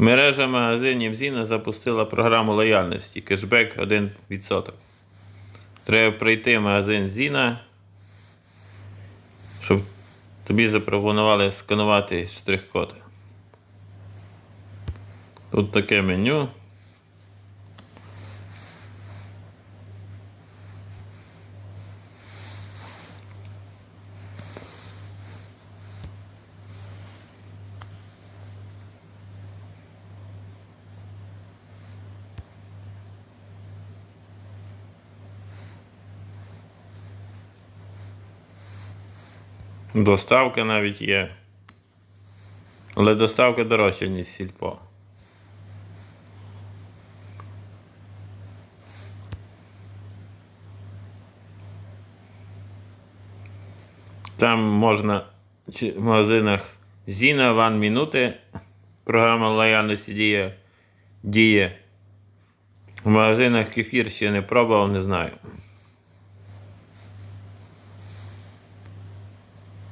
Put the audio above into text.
Мережа магазинів Зіна запустила програму лояльності кешбек 1%. Треба прийти в магазин Зіна, щоб тобі запропонували сканувати штрих-код. Тут таке меню. Доставка навіть є. Але доставка дорожча, ніж сільпо. Там можна в магазинах Зіна, Ван Мінути. Програма лояльності діє. діє. В магазинах кефір ще не пробував, не знаю.